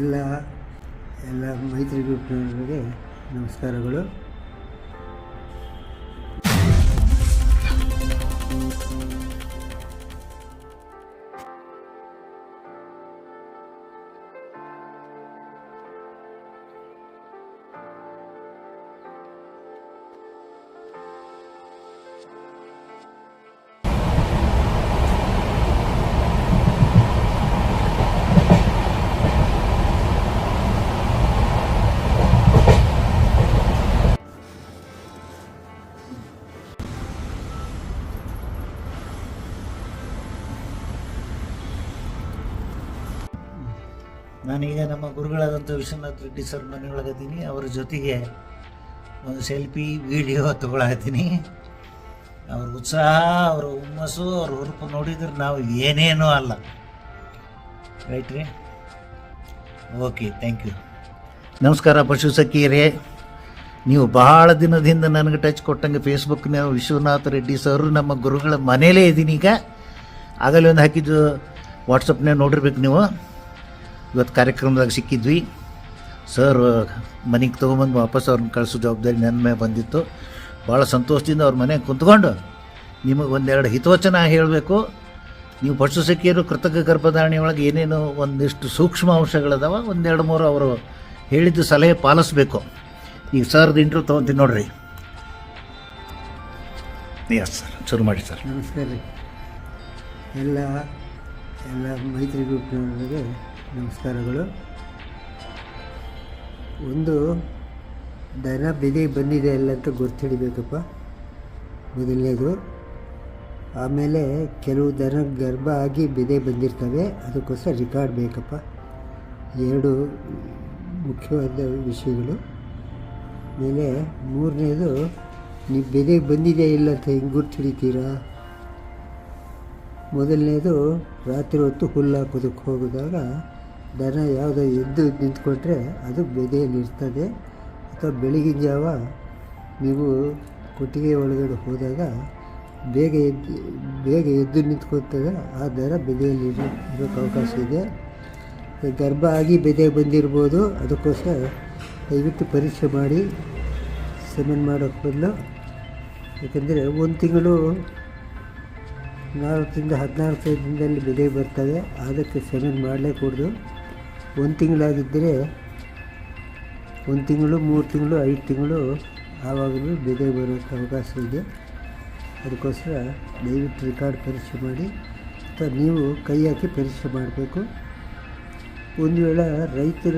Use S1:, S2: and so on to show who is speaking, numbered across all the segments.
S1: ಎಲ್ಲ ಎಲ್ಲ ಮೈತ್ರಿ ಗ್ರೂಪ್ನವರಿಗೆ ನಮಸ್ಕಾರಗಳು.
S2: ನಾನೀಗ ನಮ್ಮ ಗುರುಗಳಾದಂಥ ವಿಶ್ವನಾಥ್ ರೆಡ್ಡಿ ಸರ್ ಮನೆಯೊಳಗದ್ದೀನಿ. ಅವರ ಜೊತೆಗೆ ಒಂದು ಸೆಲ್ಫಿ, ವಿಡಿಯೋ ತಗೊಳತ್ತೀನಿ ಅವ್ರ ಉತ್ಸಾಹ, ಅವರ ಹುಮ್ಮಸ್ಸು, ಅವ್ರ ಹುರುಪು ನೋಡಿದ್ರೆ ನಾವು ಏನೇನೂ ಅಲ್ಲ. ರೈಟ್ ರೀ? ಓಕೆ ಥ್ಯಾಂಕ್ ಯು ನಮಸ್ಕಾರ ಪಶು ಸಖಿಯರೇ. ನೀವು ಬಹಳ ದಿನದಿಂದ ನನಗೆ ಟಚ್ ಕೊಟ್ಟಂಗೆ ಫೇಸ್ಬುಕ್ನ ವಿಶ್ವನಾಥ್ ರೆಡ್ಡಿ ಸರ್ ನಮ್ಮ ಗುರುಗಳ ಮನೇಲೇ ಇದ್ದೀನಿ ಈಗ. ಆಗಲೇ ಒಂದು ಹಾಕಿದ್ದು ವಾಟ್ಸಪ್ನೇ ನೋಡಿರ್ಬೇಕು ನೀವು. ಇವತ್ತು ಕಾರ್ಯಕ್ರಮದಾಗ ಸಿಕ್ಕಿದ್ವಿ. ಸರ್, ಮನೆಗೆ ತೊಗೊಂಬಂದು ವಾಪಸ್ ಅವ್ರನ್ನ ಕಳಿಸೋ ಜವಾಬ್ದಾರಿ ನನ್ನ ಮೇಲೆ ಬಂದಿತ್ತು. ಭಾಳ ಸಂತೋಷದಿಂದ ಅವ್ರ ಮನೆಗೆ ಕುಂತ್ಕೊಂಡು ನಿಮಗೆ ಒಂದೆರಡು ಹಿತವಚನ ಹೇಳಬೇಕು. ನೀವು ಪಶು ಸಖಿಯರು ಕೃತಕ ಗರ್ಭಧಾರಣೆಯೊಳಗೆ ಏನೇನು ಒಂದಿಷ್ಟು ಸೂಕ್ಷ್ಮ ಅಂಶಗಳದಾವ, ಒಂದೆರಡು ಮೂರು ಅವರು ಹೇಳಿದ್ದು ಸಲಹೆ ಪಾಲಿಸ್ಬೇಕು. ಈಗ ಸರ್ದು ಇಂಟ್ರೂ ತೊಗೊತೀನಿ ನೋಡ್ರಿ. ಎಸ್ ಸರ್ ಶುರು ಮಾಡಿ ಸರ್.
S1: ನಮಸ್ಕಾರ ಎಲ್ಲ ಎಲ್ಲ ಮೈತ್ರಿ ಗ್ರೂಪ್ನವರಿಗೆ ನಮಸ್ಕಾರಗಳು. ಒಂದು ದನ ಬೆದೆ ಬಂದಿದೆ ಅಲ್ಲ ಅಂತ ಗೊತ್ತಿಡಬೇಕಪ್ಪ. ಮೊದಲನೇದು. ಆಮೇಲೆ ಕೆಲವು ದನ ಗರ್ಭ ಆಗಿ ಬೆದೆ ಬಂದಿರ್ತವೆ. ಅದಕ್ಕೋಸ್ಕರ ರೆಕಾರ್ಡ್ ಬೇಕಪ್ಪ. ಎರಡು ಮುಖ್ಯವಾದ ವಿಷಯಗಳು. ಆಮೇಲೆ ಮೂರನೇದು, ನೀವು ಬೆದೆ ಬಂದಿದೆ ಇಲ್ಲ ಅಂತ ಹೆಂಗೆ ಗುರ್ತು ಹಿಡಿತೀರಾ ಮೊದಲನೇದು, ರಾತ್ರಿ ಹೊತ್ತು ಹುಲ್ಲು ಹಾಕೋದಕ್ಕೆ ಹೋಗಿದಾಗ ದನ ಯಾವುದೋ ಎದ್ದು ನಿಂತ್ಕೊಂಡ್ರೆ ಅದು ಬೆದೆಯಲ್ಲಿ ಇರ್ತದೆ ಅಥವಾ ಬೆಳಗಿನ ಜಾವ ನೀವು ಕೊಟ್ಟಿಗೆ ಒಳಗಡೆ ಹೋದಾಗ ಬೇಗ ಎದ್ದು ಬೇಗ ಎದ್ದು ನಿಂತ್ಕೊತಾಗ ಆ ದರ ಬೆದೆಯಲ್ಲಿ ಇರೋ ಇರೋಕ್ಕೆ ಅವಕಾಶ ಇದೆ. ಗರ್ಭ ಆಗಿ ಬೆದೆ ಬಂದಿರ್ಬೋದು. ಅದಕ್ಕೋಸ್ಕರ ದಯವಿಟ್ಟು ಪರೀಕ್ಷೆ ಮಾಡಿ, ಸೆಮೆನ್ ಮಾಡೋಕ್ಕೆ ಬದಲು. ಯಾಕೆಂದರೆ ಒಂದು ತಿಂಗಳು ನಾಲ್ಕರಿಂದ ಹದಿನಾಲ್ಕು ದಿನದಲ್ಲಿ ಬೆದೆ ಬರ್ತವೆ. ಅದಕ್ಕೆ ಸೆಮೆನ್ ಮಾಡಲೇಕೂಡ್ದು. ಒಂದು ತಿಂಗಳಾಗಿದ್ದರೆ ಒಂದು ತಿಂಗಳು, ಮೂರು ತಿಂಗಳು, ಐದು ತಿಂಗಳು ಆವಾಗಲೂ ಬೆದೆ ಬರೋಕ್ಕೆ ಅವಕಾಶ ಇದೆ. ಅದಕ್ಕೋಸ್ಕರ ದಯವಿಟ್ಟು ರೆಕಾರ್ಡ್ ಪರೀಕ್ಷೆ ಮಾಡಿ, ಅಥವಾ ನೀವು ಕೈ ಹಾಕಿ ಪರೀಕ್ಷೆ ಮಾಡಬೇಕು. ಒಂದು ವೇಳೆ ರೈತರ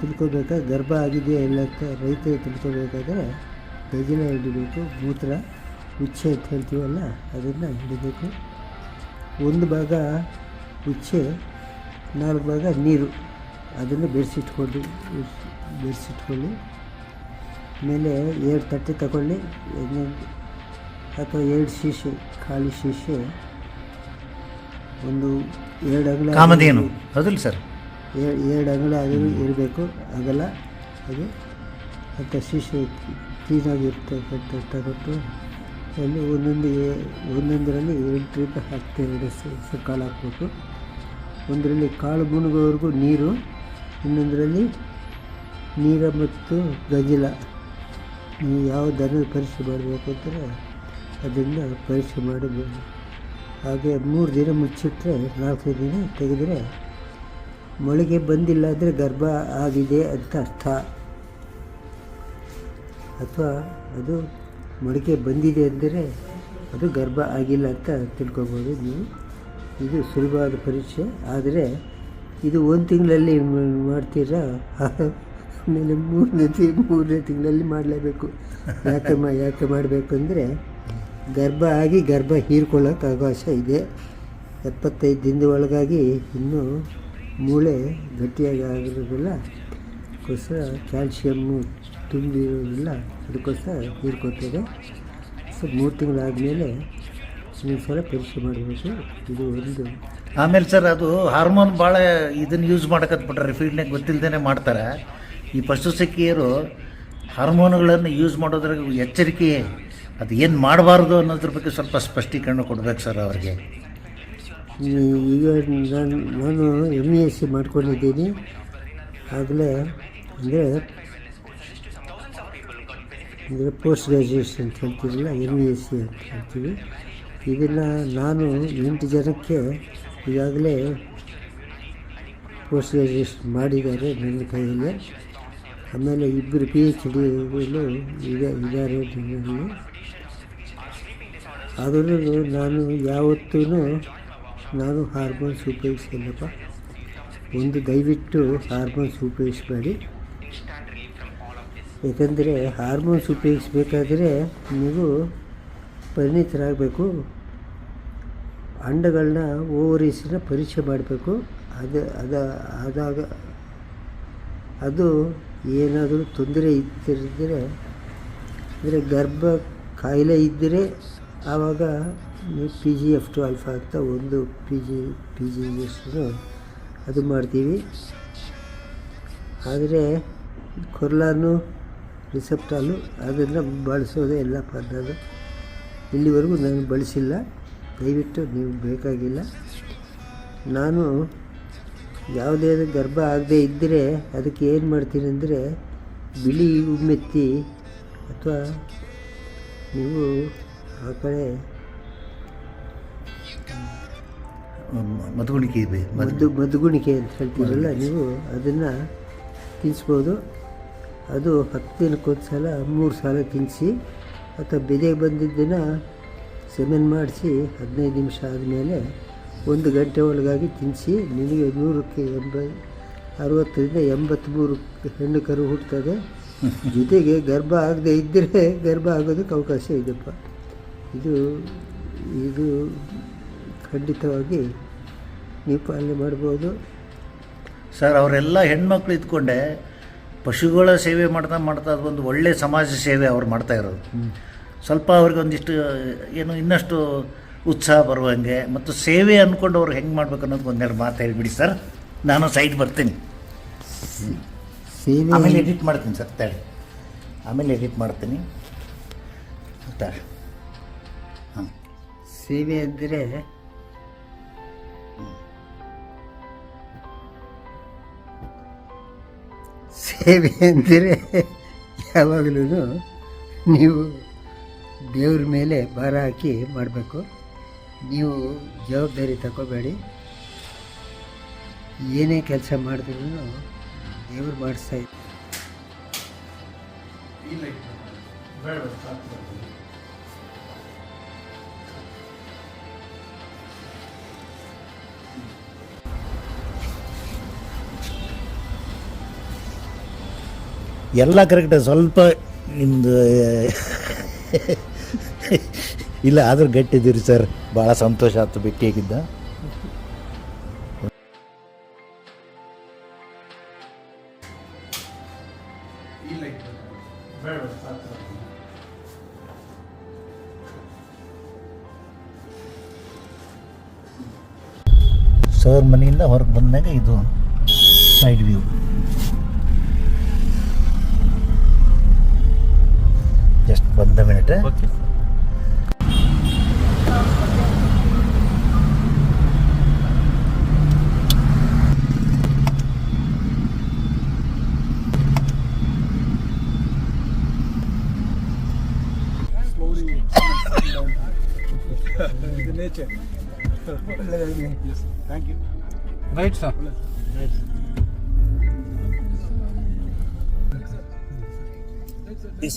S1: ತಿಳ್ಕೊಬೇಕಾದ್ರೆ, ಗರ್ಭ ಆಗಿದೆ ಇಲ್ಲ ಅಂತ ರೈತರು ತಿಳ್ಕೊಬೇಕಾದ್ರೆ ಗಜಲ ಹಿಡಿಬೇಕು, ಮೂತ್ರ, ಉಚ್ಚೆ ಅಂತ ಹೇಳ್ತೀವಲ್ಲ, ಅದನ್ನು ಹಿಡಿಬೇಕು. ಒಂದು ಭಾಗ ಉಚ್ಚೆ, ನಾಲ್ಕು ಭಾಗ ನೀರು. ಅದನ್ನು ಬಿಡಿಸಿಟ್ಕೊಳ್ಳಿ ಬಿಡಿಸಿಟ್ಕೊಳ್ಳಿ ಆಮೇಲೆ ಎರಡು ತಟ್ಟೆ ತಗೊಳ್ಳಿ. ಅಥವಾ ಎರಡು ಶೀಶೆ ಖಾಲಿ ಶೀಶೆ ಒಂದು ಎರಡು ಅಂಗಳ
S2: ಕಾಮಧೇನು. ಹೌದಿಲ್ಲ ಸರ್.
S1: ಎರಡು ಅಂಗಳ ಅದು ಇರಬೇಕು. ಅಗಲ ಅದು ಮತ್ತು ಶೀಶೆ ಕ್ಲೀನಾಗಿ ಇರ್ತಕ್ಕಂಥ ತಗೊಟ್ಟು ಅಲ್ಲಿ ಒಂದೊಂದು ಒಂದೊಂದರಲ್ಲಿ ಎಂಟರಿಂದ ಹತ್ತು ಎರಡು ಕಾಳು ಹಾಕ್ಬೇಕು. ಒಂದರಲ್ಲಿ ಕಾಳು ಮುಣುಗೋವರೆಗೂ ನೀರು ಇನ್ನೊಂದರಲ್ಲಿ ನೀರ ಮತ್ತು ಗಜಿಲ. ನೀವು ಯಾವ ದನದ ಪರೀಕ್ಷೆ ಮಾಡಬೇಕು ಅಂದರೆ ಅದನ್ನು ಪರೀಕ್ಷೆ ಮಾಡಬೇಕು. ಹಾಗೆ ಮೂರು ದಿನ ಮುಚ್ಚಿಟ್ರೆ ನಾಲ್ಕು ದಿನ ತೆಗೆದರೆ ಮೊಳಗೆ ಬಂದಿಲ್ಲ ಅಂದರೆ ಗರ್ಭ ಆಗಿದೆ ಅಂತ ಅರ್ಥ. ಅಥವಾ ಅದು ಮೊಳಕೆ ಬಂದಿದೆ ಅಂದರೆ ಅದು ಗರ್ಭ ಆಗಿಲ್ಲ ಅಂತ ತಿಳ್ಕೊಬೋದು ನೀವು. ಇದು ಸುಲಭವಾದ ಪರೀಕ್ಷೆ. ಆದರೆ ಇದು ಒಂದು ತಿಂಗಳಲ್ಲಿ ಮಾಡ್ತೀರಾ? ಆಮೇಲೆ ಮೂರನೇ ತಿ, ಮೂರನೇ ತಿಂಗಳಲ್ಲಿ ಮಾಡಲೇಬೇಕು. ಯಾಕೆ ಮಾ, ಯಾಕೆ ಮಾಡಬೇಕು ಅಂದರೆ ಗರ್ಭ ಆಗಿ ಗರ್ಭ ಹೀರ್ಕೊಳ್ಳೋಕೆ ಅವಕಾಶ ಇದೆ. ಎಪ್ಪತ್ತೈದು ದಿನದ ಒಳಗಾಗಿ ಇನ್ನೂ ಮೂಳೆ ಗಟ್ಟಿಯಾಗಿ ಆಗಿರೋದಿಲ್ಲ ಅದಕ್ಕೋಸ್ಕರ ಕ್ಯಾಲ್ಶಿಯಮ್ಮು ತುಂಬಿರೋದಿಲ್ಲ. ಅದಕ್ಕೋಸ್ಕರ ಹೀರ್ಕೊತದೆ ಸೊ ಮೂರು ತಿಂಗಳಾದಮೇಲೆ ಸಲ ಪರೀಕ್ಷೆ ಸರ್ ಇದು ಒಂದು
S2: ಆಮೇಲೆ ಸರ್ ಅದು ಹಾರ್ಮೋನ್ ಭಾಳ ಇದನ್ನು ಯೂಸ್ ಮಾಡಕತ್ಬಿಟ್ರೆ ಫೀಲ್ಡ್ನಾಗ ಗೊತ್ತಿಲ್ಲದೇ ಮಾಡ್ತಾರೆ. ಈ ಪಶು ಸಖಿಯರು ಹಾರ್ಮೋನ್ಗಳನ್ನು ಯೂಸ್ ಮಾಡೋದ್ರಾಗ ಎಚ್ಚರಿಕೆ ಅದು ಏನು ಮಾಡಬಾರ್ದು ಅನ್ನೋದ್ರ ಬಗ್ಗೆ ಸ್ವಲ್ಪ ಸ್ಪಷ್ಟೀಕರಣ ಕೊಡ್ಬೇಕು ಸರ್ ಅವ್ರಿಗೆ.
S1: ಈಗ ನಾನು ನಾನು ಎಂ ಎಸ್ ಸಿ ಮಾಡ್ಕೊಂಡಿದ್ದೀನಿ. ಆಗಲೇ ಅಂದರೆ ಅಂದರೆ ಪೋಸ್ಟ್ ಗ್ರ್ಯಾಜುಯೇಷನ್ ಅಂತ ಹೇಳ್ತೀರಲ್ಲ ಎಂ ಎಸ್ ಸಿ ಅಂತ ಹೇಳ್ತೀವಿ. ಇದನ್ನು ನಾನು ಎಂಟು ಜನಕ್ಕೆ ಈಗಾಗಲೇ ಪೋಸ್ಟ್ ಗ್ರಾಜುಯೇಷನ್ ಮಾಡಿದ್ದಾರೆ ನನ್ನ ಕೈಯಲ್ಲಿ. ಆಮೇಲೆ ಇಬ್ಬರು ಪಿ ಎಚ್ ಡಿಗಳು ಈಗ ಇದ್ದಾರೆ ನನ್ನಲ್ಲಿ ಆದರೂ ನಾನು ಯಾವತ್ತೂ ನಾನು ಹಾರ್ಮೋನ್ಸ್ ಉಪಯೋಗಿಸಿಲ್ಲಪ್ಪ. ಒಂದು ದಯವಿಟ್ಟು ಹಾರ್ಮೋನ್ಸ್ ಉಪಯೋಗಿಸಬೇಡಿ. ಏಕೆಂದರೆ ಹಾರ್ಮೋನ್ಸ್ ಉಪಯೋಗಿಸ್ಬೇಕಾದ್ರೆ ನೀವು ಪರಿಣಿತರಾಗಬೇಕು. ಅಂಡಗಳನ್ನ ಓವರೀಸಿನ ಪರೀಕ್ಷೆ ಮಾಡಬೇಕು. ಅದು, ಅದ, ಆದಾಗ ಅದು ಏನಾದರೂ ತೊಂದರೆ ಇದ್ದಿರಿದ್ರೆ ಅಂದರೆ ಗರ್ಭ ಕಾಯಿಲೆ ಇದ್ದರೆ ಆವಾಗ P G F two alpha ಅಂತ ಒಂದು ಪಿ ಜಿ ಪಿ ಜಿ ಎಷ್ಟು ಅದು ಮಾಡ್ತೀವಿ. ಆದರೆ ಕೊರ್ಲಾನು ರಿಸೆಪ್ಟಾಲು ಅದನ್ನು ಬಳಸೋದೇ ಎಲ್ಲ ನಾನು ಇಲ್ಲಿವರೆಗೂ ನಾನು ಬಳಸಿಲ್ಲ. ದಯವಿಟ್ಟು ನೀವು ಬೇಕಾಗಿಲ್ಲ. ನಾನು ಯಾವುದೇ ಗರ್ಭ ಆಗದೇ ಇದ್ದರೆ ಅದಕ್ಕೆ ಏನು ಮಾಡ್ತೀನಿ ಅಂದರೆ ಬಿಳಿ ಉಮ್ಮೆತ್ತಿ ಅಥವಾ ನೀವು ಆ ಕಡೆ
S2: ಮದುಗುಣಿಕೆ ಇದೆ.
S1: ಮದ್ದು ಮದುಗುಣಿಕೆ ಅಂತ ಹೇಳ್ತೀರಲ್ಲ ನೀವು ಅದನ್ನು ತಿನ್ನಿಸ್ಬೋದು ಅದು ಹತ್ತು ದಿನಕ್ಕೊಂದು ಸಲ ಮೂರು ಸಲ ತಿನ್ನಿಸಿ ಅಥವಾ ಬೆದೆ ಬಂದಿದ್ದನ್ನು ಸೆಮೆನ್ ಮಾಡಿಸಿ ಹದಿನೈದು ನಿಮಿಷ ಆದಮೇಲೆ ಒಂದು ಗಂಟೆ ಒಳಗಾಗಿ ತಿನ್ನಿಸಿ, ನಿನಗೆ ನೂರಕ್ಕೆ ಎಂಬ, ಅರವತ್ತರಿಂದ ಎಂಬತ್ತ್ಮೂರು ಹೆಣ್ಣು ಕರು ಹುಡ್ತದೆ ಜೊತೆಗೆ ಗರ್ಭ ಆಗದೆ ಇದ್ದರೆ ಗರ್ಭ ಆಗೋದಕ್ಕೆ ಅವಕಾಶ ಇದೆಯಪ್ಪ ಇದು ಇದು ಖಂಡಿತವಾಗಿ ನೀವು ಪಾಲನೆ ಮಾಡ್ಬೋದು.
S2: ಸರ್, ಅವರೆಲ್ಲ ಹೆಣ್ಮಕ್ಳು ಇದ್ಕೊಂಡೆ ಪಶುಗಳ ಸೇವೆ ಮಾಡ್ತಾ ಮಾಡ್ತಾ ಅದೊಂದು ಒಳ್ಳೆಯ ಸಮಾಜ ಸೇವೆ ಅವ್ರು ಮಾಡ್ತಾ ಇರೋದು. ಸ್ವಲ್ಪ ಅವ್ರಿಗೆ ಒಂದಿಷ್ಟು ಏನು ಇನ್ನಷ್ಟು ಉತ್ಸಾಹ ಬರುವಂಗೆ ಮತ್ತು ಸೇವೆ ಅಂದ್ಕೊಂಡು ಅವ್ರು ಹೆಂಗೆ ಮಾಡ್ಬೇಕು ಅನ್ನೋದು ಒಂದೆರಡು ಮಾತು ಹೇಳಿಬಿಡಿ ಸರ್. ನಾನು ಸೈಡ್ ಬರ್ತೀನಿ.
S1: ಸೇವೆ
S2: ಆಮೇಲೆ ಎಡಿಟ್ ಮಾಡ್ತೀನಿ ಸರ್ ತಳಿ ಆಮೇಲೆ ಎಡಿಟ್ ಮಾಡ್ತೀನಿ. ತಾಳಿ ಹಾಂ
S1: ಸೇವೆ ಅಂದರೆ ಸೇವೆ ಅಂದರೆ ಯಾವಾಗಲೂ ನೀವು ದೇವ್ರ ಮೇಲೆ ಭಾರ ಹಾಕಿ ಮಾಡಬೇಕು. ನೀವು ಜವಾಬ್ದಾರಿ ತಗೋಬೇಡಿ. ಏನೇ ಕೆಲಸ ಮಾಡಿದ್ರೂ ದೇವ್ರು ಮಾಡಿಸ್ತಾ ಇದ್ದಾರೆ
S2: ಎಲ್ಲ ಕರೆಕ್ಟ್ ಸ್ವಲ್ಪ ನಿಮ್ಮದು ಇಲ್ಲ, ಆದರೂ ಗಟ್ಟಿದ್ದೀರಿ ಸರ್. ಭಾಳ ಸಂತೋಷ ಆಯ್ತು ಭೇಟಿಯಾಗಿದ್ದ ಸರ್, ಮನೆಯಿಂದ ಹೊರಗೆ ಬಂದಾಗ ಇದು ಸೈಡ್ ವ್ಯೂ எனக்கு one minute nature. yes. Thank you.
S3: Right, sir. Right. This.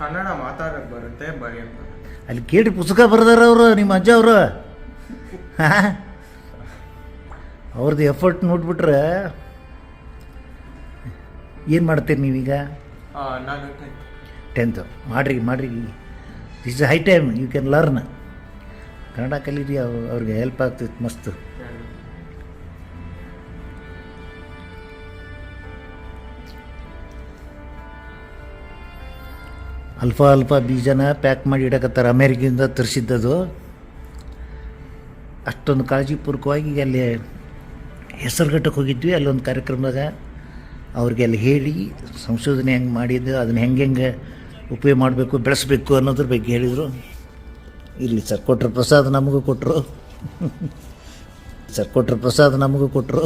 S3: Kannada ಮಾತಾಡಕ್ ಬರುತ್ತೆ ಬರೀ ಅಂತ.
S2: ಅಲ್ಲಿ ಕೇಳಿ ಪುಸ್ತಕ ಬರ್ದಾರ ಅವರು ನಿಮ್ಮ ಅಜ್ಜ ಅವರು. ಅವ್ರದ್ದು ಎಫರ್ಟ್ ನೋಡ್ಬಿಟ್ರೆ ಏನು ಮಾಡ್ತೀರಿ ನೀವೀಗ?
S3: ನಾನು
S2: ಟೆಂತ್ ಮಾಡ್ರಿ ಮಾಡ್ರಿ. Is high time you can learn Kannada ಕಲೀರಿ ಅವ್ರು ಅವ್ರಿಗೆ ಹೆಲ್ಪ್ ಆಗ್ತೈತೆ ಮಸ್ತ್. ಅಲ್ಪ ಅಲ್ಪ ಬೀಜನ ಪ್ಯಾಕ್ ಮಾಡಿ ಇಡಕತ್ತಾರೆ. ಅಮೇರಿಕಿಂದ ತರಿಸಿದ್ದದು. ಅಷ್ಟೊಂದು ಕಾಳಜಿಪೂರ್ವಕವಾಗಿ ಅಲ್ಲಿ ಹೆಸರುಘಟ್ಟಕ್ಕೆ ಹೋಗಿದ್ವಿ. ಅಲ್ಲೊಂದು ಕಾರ್ಯಕ್ರಮದಾಗ ಅವ್ರಿಗೆ ಅಲ್ಲಿ ಹೇಳಿ ಸಂಶೋಧನೆ ಹೆಂಗೆ ಮಾಡಿದ್ದು, ಅದನ್ನ ಹೆಂಗೆ ಹೆಂಗೆ ಉಪಯೋಗ ಮಾಡಬೇಕು, ಬೆಳೆಸಬೇಕು ಅನ್ನೋದ್ರ ಬಗ್ಗೆ ಹೇಳಿದರು. ಇರಲಿ ಸರ್ ಕೊಟ್ಟರು ಪ್ರಸಾದ ನಮಗೂ ಕೊಟ್ಟರು ಸರ್ ಕೊಟ್ಟರು ಪ್ರಸಾದ ನಮಗೂ ಕೊಟ್ಟರು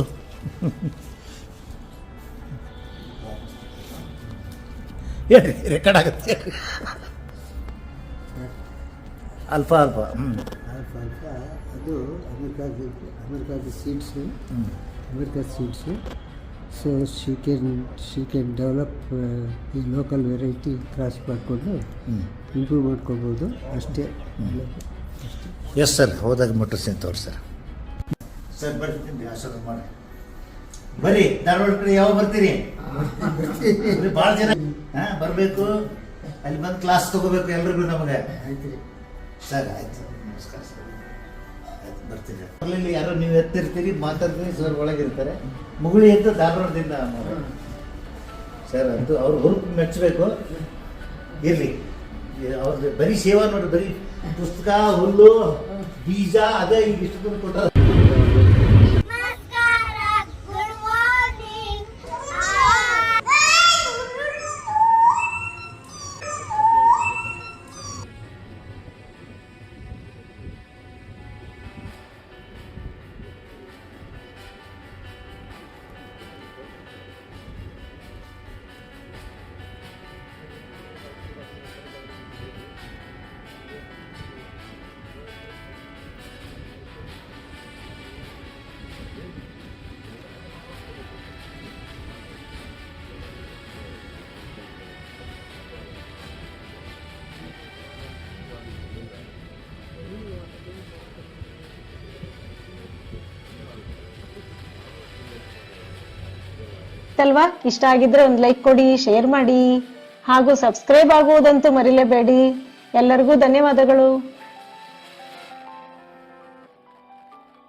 S2: ಹೇಳಿ ರೆಕಾರ್ಡ್ ಆಗುತ್ತೆ. ಅಲ್ಪ ಅಲ್ಪ. ಹ್ಞೂ
S1: ಅಲ್ಪ ಅಲ್ಪ. ಅದು ಅಮೆರಿಕಾದ ಅಮೆರಿಕಾದ ಹ್ಞೂ ಅಮೆರಿಕಾದ seeds so she can she can develop ಈ ಲೋಕಲ್ ವೆರೈಟಿ ಕ್ರಾಸ್ ಮಾಡಿಕೊಂಡು
S2: ಹ್ಞೂ
S1: ಇಂಪ್ರೂವ್ ಮಾಡ್ಕೋಬೋದು. ಅಷ್ಟೇ.
S2: ಎಸ್ ಸರ್ ಹೋದಾಗ ಮುಟ್ಟಿಸ್ತೀನಿ ತೋರಿ ಸರ್ ಸರ್ ಬರ್ತೀನಿ ಆಶೀರ್ವಾದ ಮಾಡಿ. ಬರ್ರಿ ಧಾರವಾಡ ಕಡೆ ಯಾವಾಗ ಬರ್ತೀರಿ? ಭಾಳ ಜನ ಹಾಂ ಬರಬೇಕು. ಅಲ್ಲಿ ಬಂದು ಕ್ಲಾಸ್ ತಗೋಬೇಕು ಎಲ್ರಿಗೂ ನಮಗೆ.
S1: ಆಯ್ತು ರೀ.
S2: ಸರ್ ಆಯ್ತು. ನಮಸ್ಕಾರ ಸರ್. ಆಯ್ತು ಬರ್ತೀನಿ. ಅಲ್ಲಿ ಯಾರೋ ನೀವು ಎತ್ತಿರ್ತೀರಿ ಮಾತಾಡ್ತೀರಿ ಸರ್ ಒಳಗಿರ್ತಾರೆ. ಮುಗುಳಿ ಅಂತ ಧಾರವಾಡದಿಂದ. ಸರ್ ಅದು ಅವ್ರ ಹುರುಪು ಮೆಚ್ಚಬೇಕು. ಇರಲಿ. ಅವ್ರದ್ದು ಬರೀ ಸೇವಾ ನೋಡಿ ಬರೀ ಪುಸ್ತಕ ಹುಲ್ಲು ಬೀಜ ಅದೇ ಈಗ ಇಷ್ಟು ದುಡ್ಡು
S4: ಅಲ್ವಾ ಇಷ್ಟ ಆಗಿದ್ರೆ ಒಂದು ಲೈಕ್ ಕೊಡಿ ಶೇರ್ ಮಾಡಿ ಹಾಗೂ ಸಬ್ಸ್ಕ್ರೈಬ್ ಆಗುವುದಂತೂ ಮರಿಲೇಬೇಡಿ. ಎಲ್ಲರಿಗೂ ಧನ್ಯವಾದಗಳು.